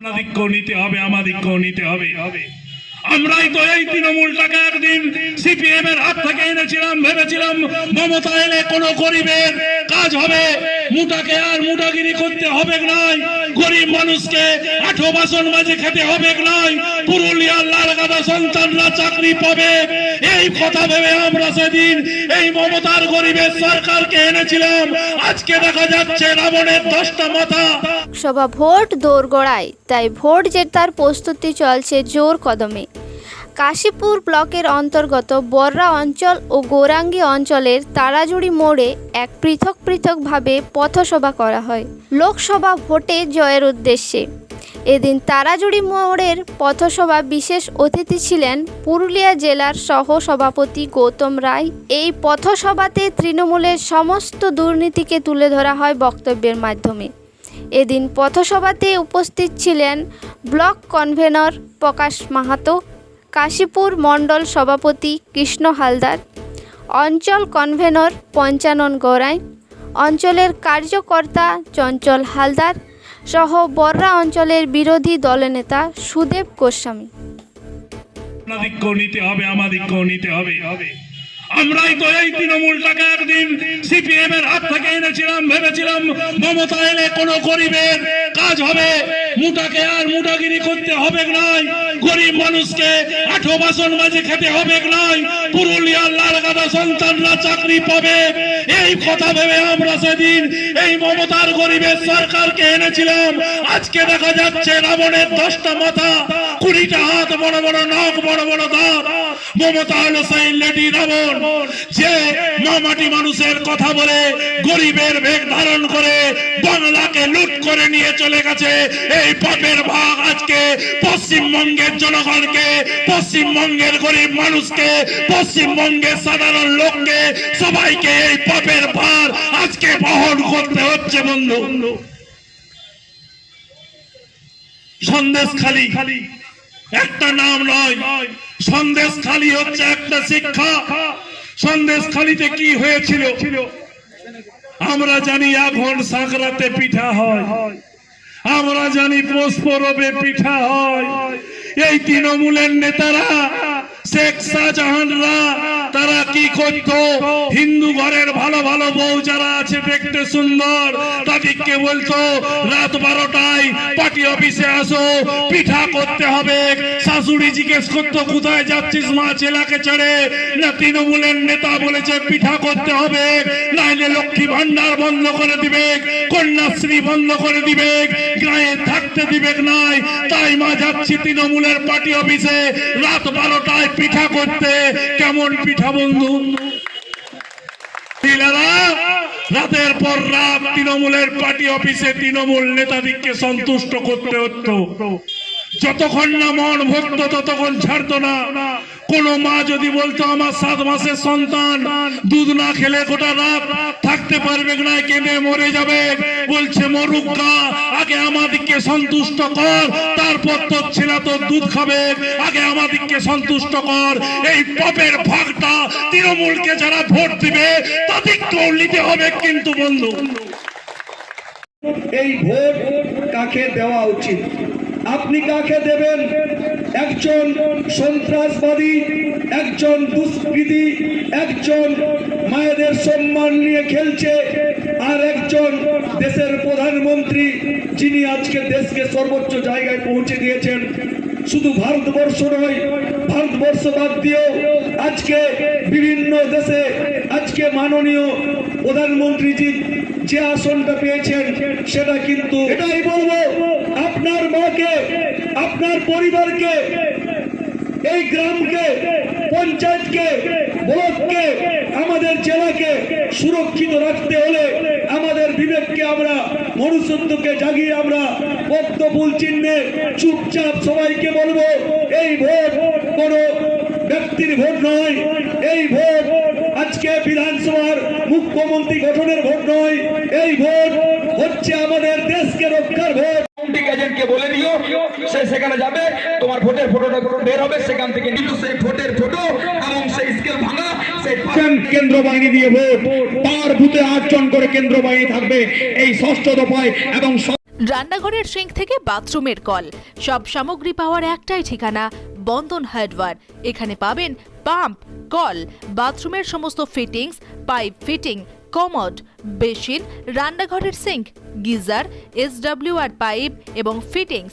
আপনাদিকেও নিতে হবে আমাদিকেও নিতে হবে। আমরাই তো এই তৃণমূলটাকে একদিন সিপিএম এর হাত থেকে এনেছিলাম, ভেবেছিলাম মমতা এলে কোনো গরিবের কাজ হবে, মুটাকে আর মুটাগিরি করতে হবে নয় গরিব মানুষকে আঠো বাসন মাঝে খেতে হবে নয় পুরুলিয়ার লালগাদা সন্তানরা চাকরি পাবে। এই কথা ভেবে আমরা সেদিন এই মমতার গরিবের সরকারকে এনেছিলাম। আজকে দেখা যাচ্ছে রাবণের দশটা মাথা। লোকসভা ভোট দোরগোড়ায়, তাই ভোট জেতার প্রস্তুতি চলছে জোর কদমে। কাশীপুর ব্লকের অন্তর্গত বর্রা অঞ্চল ও গৌরাঙ্গী অঞ্চলের তারাজুড়ি মোড়ে এক পৃথক পৃথকভাবে পথসভা করা হয়। লোকসভা ভোটে জয়ের উদ্দেশ্যে এদিন তারাজুড়ি মোড়ের পথসভা বিশেষ অতিথি ছিলেন পুরুলিয়া জেলার সহ সভাপতি গৌতম রায়। এই পথসভাতে তৃণমূলের সমস্ত দুর্নীতিকে তুলে ধরা হয় বক্তব্যের মাধ্যমে। এদিন পথসভাতে উপস্থিত ছিলেন ব্লক কনভেনর প্রকাশ মাহাতো, কাশীপুর মণ্ডল সভাপতি কৃষ্ণ হালদার, অঞ্চল কনভেনর পঞ্চানন গৌরাই অঞ্চলের কার্যকর্তা চঞ্চল হালদার সহ বর্রা অঞ্চলের বিরোধী দলনেতা সুদেব গোস্বামী। আপনাদিকেও নিতে হবে আমাদিকেও নিতে হবে। আমরাই তো এই তৃণমূলটাকে একদিন সিপিএম এর হাত থেকে এনেছিলাম, ভেবেছিলাম মমতা এলে কোনো গরিবের কাজ হবে। মুটাকে আর মুটাগিরি করতে হবে নয় গরিব মানুষকে আঠো বাসন মাঝে খেতে হবে নয় পুরুলিয়ার লালগাদা সন্তানরা চাকরি পাবে। এই কথা ভেবে আমরা সেদিন এই মমতার গরিবের সরকারকে এনেছিলাম। আজকে দেখা যাচ্ছে রাবণের দশটা মাথা, কুড়িটা হাত, বড় বড় নখ, বড় বড় দাঁত। মমতা হলো সেই লেডি রাবণ, যে মামাটি মানুষের কথা বলে গরিবের বেগ ধারণ করে বাংলাকে লুট করে নিয়ে চলে গেছে। এই পাপের ভাগ আজকে পশ্চিমবঙ্গের জনগণকে, পশ্চিমবঙ্গের গরিব মানুষকে পশ্চিমবঙ্গের সাধারণ লোককে সবাইকে এই পাপের ভার আজকে বহন করতে হচ্ছে, বন্ধু। সন্দেশ খালি। খালি একটা নাম নয়। সন্দেশ খালি হচ্ছে একটা শিক্ষা। সন্দেশ খালিতে কি হয়েছিল? আমরা জানি এখন সাঁকরাতে পিঠা হয়। আমরা জানি পৌষ পিঠা হয়। এই তৃণমূলের নেতারা শেখ শাহজাহানরা তারা কি করত? হিন্দু ঘরের ভালো ভালো বউ যারা আছে দেখতে সুন্দর, তাদেরকে বলতো, রাত বারোটায় পার্টি অফিসে আসো, পিঠা করতে হবে। শাশুড়ি জিজ্ঞেস করতো, কোথায় যাচ্ছিস মা? ছেলাকে ছেড়ে? না, তৃণমূলের নেতা বলেছে, পিঠা করতে হবে। নাইলে লক্ষ্মী ভান্ডার বন্ধ করে দিবে, কন্যাশ্রী বন্ধ করে দিবে, গায়ে থাকতে দিবে নাই। তাই মা যাচ্ছি তৃণমূলের পার্টি অফিসে, রাত বারোটায় পিঠা করতে? কেমন পিঠা বন্ধু? রাতের পর রাত তৃণমূলের পার্টি অফিসে তৃণমূল নেতাদিককে সন্তুষ্ট করতে হতো। যতক্ষণ না মন ভক্ত, ততক্ষণ ছাড়তো না। কোন মা যদি বলতো, আমার সাত মাসের সন্তান, দুধ না খেলে গোটা রাত থাকতে পারবে না, কেঁদে মরে যাবে। বলছে, মরুক আগে আমাদিকে সন্তুষ্ট কর, তারপর তোর ছেলে তোর দুধ খাবে। আগে আমাদিকে সন্তুষ্ট কর। এই পাপের ভাগটা তৃণমূলকে যারা ভোট দিবে তাদেরকেও নিতে হবে কিন্তু, বন্ধু। এই ভোট কাকে দেওয়া উচিত? আপনি কাকে দেবেন? একজন সন্ত্রাসবাদী, একজন দুষ্কৃতী, একজন মায়েদের সম্মান নিয়ে খেলছে, আর একজন দেশের প্রধানমন্ত্রী যিনি আজকে দেশকে সর্বোচ্চ জায়গায় পৌঁছে দিয়েছেন। শুধু ভারতবর্ষ নয়, ভারতবর্ষ বাদ দিয়েও আজকে বিভিন্ন দেশে আজকে মাননীয় প্রধানমন্ত্রীজি যে আসনটা পেয়েছেন, সেটা কিন্তু এটাই বলব। আপনার মাকে, আপনার পরিবারকে, এই গ্রামকে, পঞ্চায়েতকে, ব্লককে, আমাদের জেলাকে সুরক্ষিত রাখতে হলে আমাদের বিবেককে আমরা, মনুষ্যত্বকে জাগিয়ে আমরা বক্তব্য চিহ্নে চুপচাপ সবাইকে বলব, এই ভোট কোনো ব্যক্তির ভোট নয়, এই ভোট আজকে বিধানসভার মুখ্যমন্ত্রী গঠনের ভোট নয়, এই ভোট হচ্ছে আমাদের দেশকে রক্ষার ভোট কাউন্টিং এজেন্টকে বলে দিও সে সেখানে যাবে তোমার ভোটের ফটোটা বের হবে সেখান থেকে কিন্তু সেই ভোটের ফটো এবং সেই স্কেল ভাঙা সেই বাহিনী দিয়ে ভোট পার বুথে আটজন করে কেন্দ্র বাহিনী থাকবে। এই ষষ্ঠ দফায় এবং রান্নাঘরের সিঙ্ক থেকে বাথরুমের কল। সব সামগ্রী পাওয়ার একটাই ঠিকানা, বন্ধন হার্ডওয়্যার এখানে পাবেন পাম্প, কল, বাথরুমের সমস্ত fittings, pipe fitting, commode, basin, রান্নাঘরের সিঙ্ক, গিজার এসডব্লিউআর পাইপ এবং ফিটিংস।